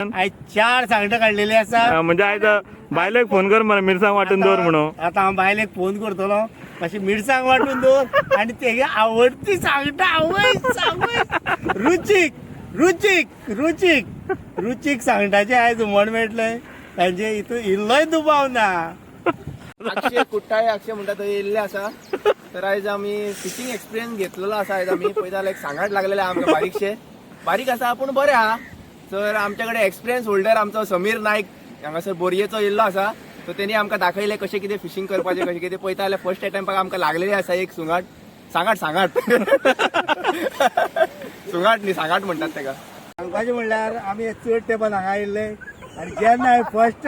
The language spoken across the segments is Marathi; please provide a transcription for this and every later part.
आयज चार सांगटा काडलेली आसा म्हणजे आयज बायलेक फोन कर मरे मिरसांग वांटून दवर म्हणून. आता हांव बायलेक फोन करतलो मातशी मिरसांग वांटून दवर आणि तेगे आवडती सांगटा आवय आवय रुचीक रुचीक रुचीक. रुचीक सांगटाचे आयज हुमण मेळटले तांचे हितून इल्लोय दुबाव ना अक्षय कुट्टाळे अक्षय म्हणटा थंय येयल्ले आसा तर आयज आमी फिशींग एक्सपिरियन्स घेतलेलो आसा आयज आमी पळयता जाल्यार एक सांगाट लागलेले आहा आमकां बारीकशे. बारीक आसा पूण बरें आहा तर आमच्या कडेन एक्सपिरियन्स होल्डर आमचो समीर नायक हांगासर बोरयेचो येयल्लो आसा सो तेणी आमकां दाखयलें कशें कितें फिशींग करपाचें कशें कितें पळयता जाल्यार फर्स्ट अटेम्पाक आमकां लागलेली आसा एक सुंगाट. सांगाट सांगाट. सुंगाट न्ही सांगाट म्हणटात तेका सांगपाचें म्हणल्यार आमी चड तेंपान हांगा आयिल्ले आनी जेन्ना हांवें फर्स्ट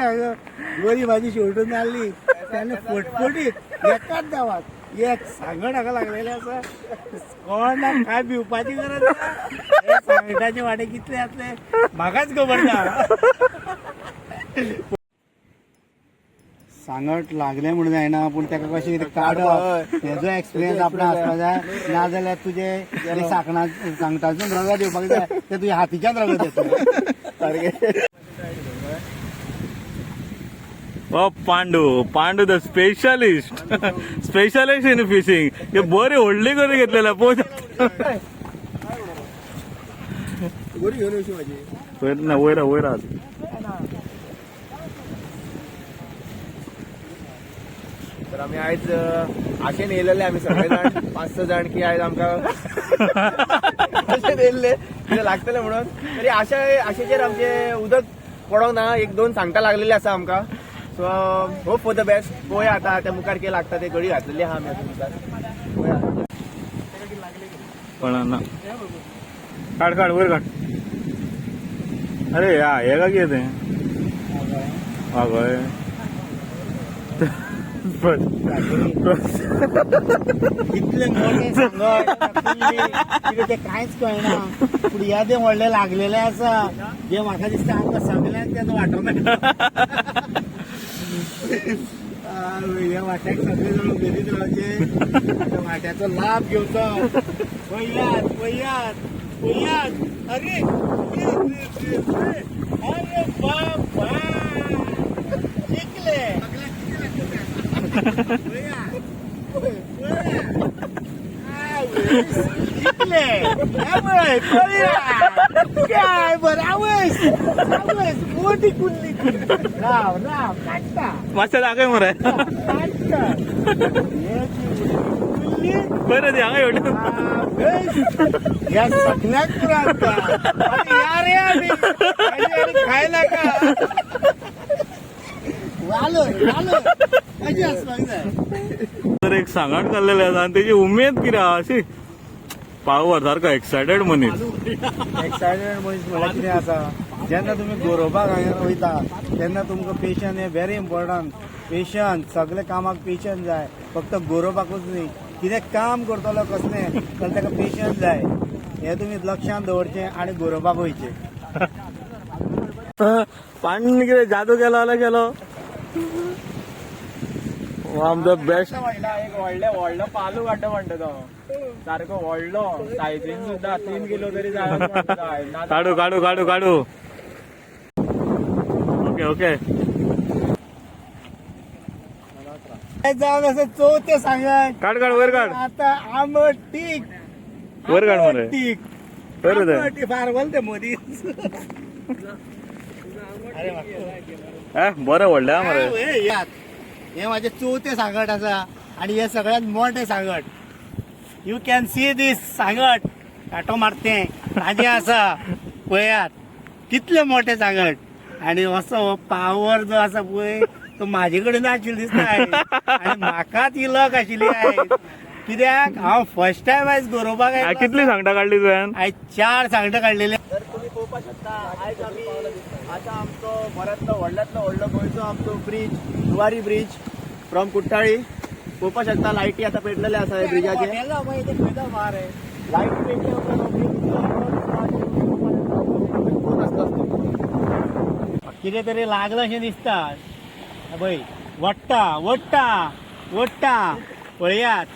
बरी भाजी शेवटून नाल्ली तेन्ना फटफटीत एकाच दावात एक सांगण हाका लागलेलें आसा कोणाक काय भिवपाची गरज ना सांगटाचे वाडे कितले जातले म्हाकाच खबर ना सांगट लागले म्हणून जायना पूण ताका कशें कितें काडप हेजो एक्सपिरियन्स आपणा आसपाक जाय नाजाल्यार तुजे जे. सांगणा सांगटासून रगत येवपाक जाय ते तुज्या हातीच्यान रगत सारकें ओ Pandu. Pandu the specialist specialist in fishing हे बरी व्हडली करून घेतलेल्या पोच बरी घेवन येवची माझी वयर ना वयर वयर. तर आम्ही आयज आशेन येयलेले आम्ही सगळे जाण. पाच स जाण की आयज आमकां अशें येयल्ले कितें लागतले म्हणून. तरी आशा आशेचेर आमचे उदक पडोंक ना एक दोन सांगटा लागलेले आसा आमकां. So hope for the best पळोवया आतां त्या मुखार कितें लागता ते घडी घातलेली आहा आमी आतां मुखार. पळोवया पण ना. काढ काढ वयर काढ. अरे या हे का कितें तें हय इतले मोठे सांगट कितें ते कांयच कळना पूण व्हडले लागलेले आसा जे म्हाका दिसता आमकां सगळ्यांक तें वाटना ह्या वाट्याक सगळे जाण उमेदीत रावचे वाट्याचो लाभ घेवचो पळयात पळयात पळयात अरे अरे, बाबा जिंकले. जिंकले. काय बरं आवयस आवयस मोठी कुल्ली. राव राव काढता मरे काढता हे जी कुल्ली बरें ती हांगा येवली आवयस या सगळ्याक पुरावता आणि या रे आम्ही. आणि आणि खायला का? तर एक सांगाट काडलेले आसा आनी तेजी उमेद कितें आहा अशी. पावर सारको एक्सायटेड मनीस एक्सायटेड मनीस म्हळ्यार कितें आसा जेन्ना तुमी गरोवपाक हांगा वयता तेन्ना तुमकां पेशंट हें व्हेरी इम्पॉर्टंट पेशंट सगळे कामाक पेशंट जाय. फक्त गरोवपाकूच न्ही. कितें काम करतलो कसलें? जाल्यार ताका पेशंट जाय हें तुमी लक्षांत दवरचें आनी गरोवपाक वयचें पांडून कितें जादू केलो जाल्यार केलो. आमचो बेस्ट एक व्हडले व्हडलो पालू काडटा म्हणटा तो. सारको व्हडलो सायजीन सुद्धा तीन किलो तरी जाय काढू काढू काढू काढू. Okay okay. जावन असं चवथे सांगात काढ काढ वयर काढ. आता आंबट टीक वर काढ. आंबट टीक. आंबट टीक. फार बोलते मोदी. अरे वा. ए बरें मरे हे यात. हे माझे चवथे सांगट आसा आणि हे सगळ्यात मोठे सांगट. यू कॅन सी दीस सांगट. काटो मारते. ताजे आसा पळयात कितले मोठे सांगट. आणि असो पावर जो आसा पळय तो म्हाजे कडेन आशिल्लो दिसता आयज. आणि म्हाकाच ही लक आशिल्ली आयज कित्याक? हांव फर्स्ट टायम आयज आयलो. कितली सांगटा काडली तुवें आयज चार सांगटा काडलेले तर तुम्ही पळोवपाक शकता आयज आमी आतां आमचो बऱ्यांतलो व्हडल्यांतलो व्हडलो गोंयचो आमचो bridge Zuari bridge from Kuttali. पळोवपाक शकता लायटी आतां पेटलेले आसा ह्या ब्रिजाचेर लायटी पेटले उपरांत हो ब्रिज कितें तरी लागलं अशें दिसता पळय वट्टा वट्टा वट्टा. पळयात.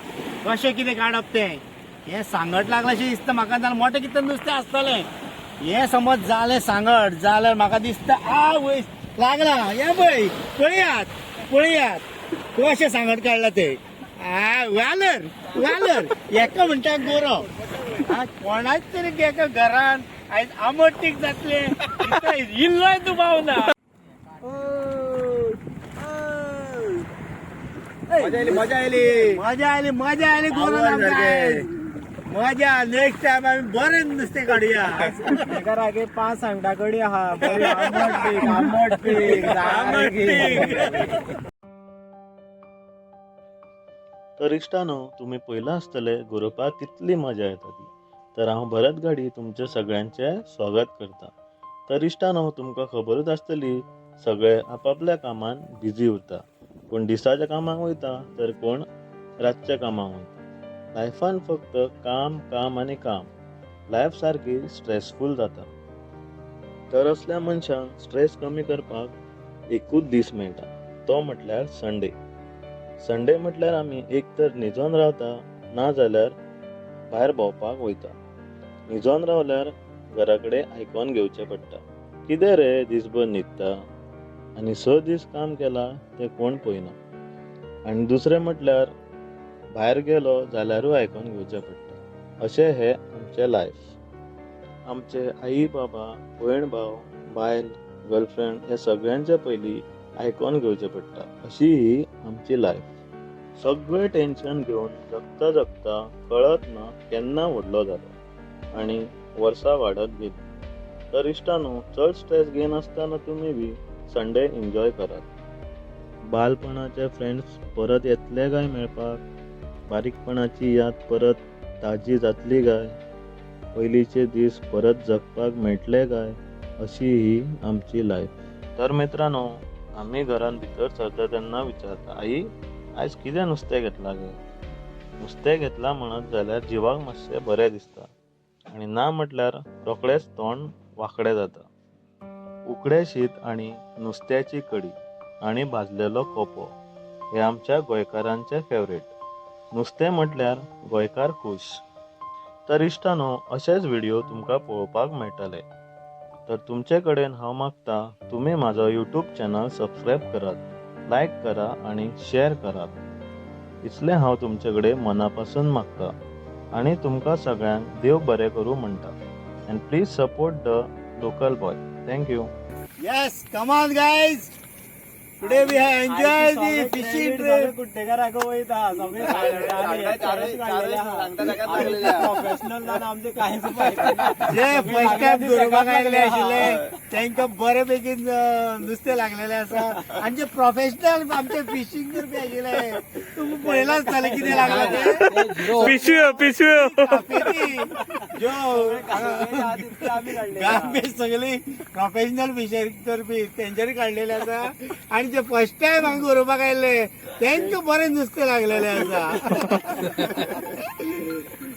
कशें कितें काडप तें हें सांगट लागलें अशें दिसता म्हाका जाल्यार मोठें कितें नुस्तें आसतलें हें समज जालें सांगट जाल्यार म्हाका दिसता. आवय लागला. या पळय पळयात पळयात. कशें सांगट काडला ते? आ वालर वालर. हेका म्हणटा गोरो. कोणाच तरी एका घरान आयज आमट तीख जातले इल्लोय दुबाव ना मजा आली मजा आली. मजा आली मजा आली नेक्स्ट टाइम आम्ही बरें नुस्तें काडुया एका रागे पाच सांगटा कडी आहा बरी आंबट पीक आंबट पीक. सारकी. तर इश्टानो तुम्ही पयला आसतले गरोवपाक कितली मजा येता ती तर हांव भरत गाडी तुमचे सगळ्यांचे स्वागत करता. तर इश्टानो तुमकां खबरूच आसतली सगळे आपापल्या कामान बिजी उरता. कोण दिसाच्या कामाक वयता तर कोण रातच्या कामाक वयता. लायफान फक्त काम काम आनी काम. लायफ सारकी स्ट्रेसफूल जाता. तर असल्या मनशांक स्ट्रेस कमी करपाक एकूच दीस मेळटा. तो म्हटल्यार संडे. संडे म्हटल्यार आमी एक तर न्हिजोन रावता ना जाल्यार भायर भोंवपाक वयता. न्हिजोन रावल्यार घरा कडेन आयकोन घेवचें पडटा. कितें रे दिसभर न्हिदता आनी स दीस काम केलां तें कोण पळयना आनी दुसरें म्हटल्यार भायर गेलो जाल्यारूय आयकोन घेवचें पडटा अशें हें आमचें लायफ आमचे आई बाबा भयण भाव बायल गर्लफ्रेंड हे सगळ्यांचे पयलीं आयकोन घेवचें पडटा अशी ही आमची लायफ सगळें टेन्शन घेवन जगता जगता कळत ना केन्ना व्हडलो जालो आनी वर्सां वाडत गेली. तर इश्टानो चड स्ट्रेस घेनासतना तुमी बी संडे एन्जॉय करात. बालपणाचे फ्रेंड्स परत येतले काय मेळपाक? बारीकपणाची याद परत ताजी जातली काय? पयलींचे दीस परत जगपाक मेळटले काय? अशी ही आमची लायफ तर मित्रांनो आम्ही घरान भितर सरता तेन्ना विचारता आई आयज कितें नुस्तें घेतलां गे? नुस्तें घेतलां म्हणत जाल्यार जिवाक मातशें बरें दिसता आनी ना म्हटल्यार रोखडेंच तोंड वांकडें जाता. उकडें शीत आनी नुस्त्याची कडी आनी भाजलेलो कोपो हे आमच्या गोंयकारांचे फेवरेट नुस्तें म्हटल्यार गोंयकार खूश. तर इश्टानो अशेच व्हिडिओ तुमकां पळोवपाक मेळटले. तर तुमचे कडेन हांव मागता तुमी म्हाजो यूट्यूब चॅनल सबस्क्रायब करात लायक करा आणि शेअर करात. इतलें हांव तुमचे कडेन मना पासून मागता. आनी तुमकां सगळ्यांक देव बरें करूं म्हणटा. And please support the local boy thank you yes come on guys guys. Today we have enjoyed the fishing trip. कुट्टेकाराक वयता सगळे प्रोफेशनल जावन आमचे कांयच जे फर्स्ट टाइम गरोवपाक आयिल्ले आशिल्ले तांकां बरे बेगीन नुस्तें लागलेलें आसा आनी जे प्रोफेशनल आमचे फिशींग करपी आशिल्ले तुमी पळयलां आसतलें कितें लागलां ते? पिशव्यो पिशव्यो. ज्यो गांबे सगळी प्रोफेशनल फिशरी करपी तेंच्यांनी काडलेले आसा आणि जे फर्स्ट टाइम हांगा गरोवपाक आयिल्ले तांकां बरें नुस्तें लागलेलें आसा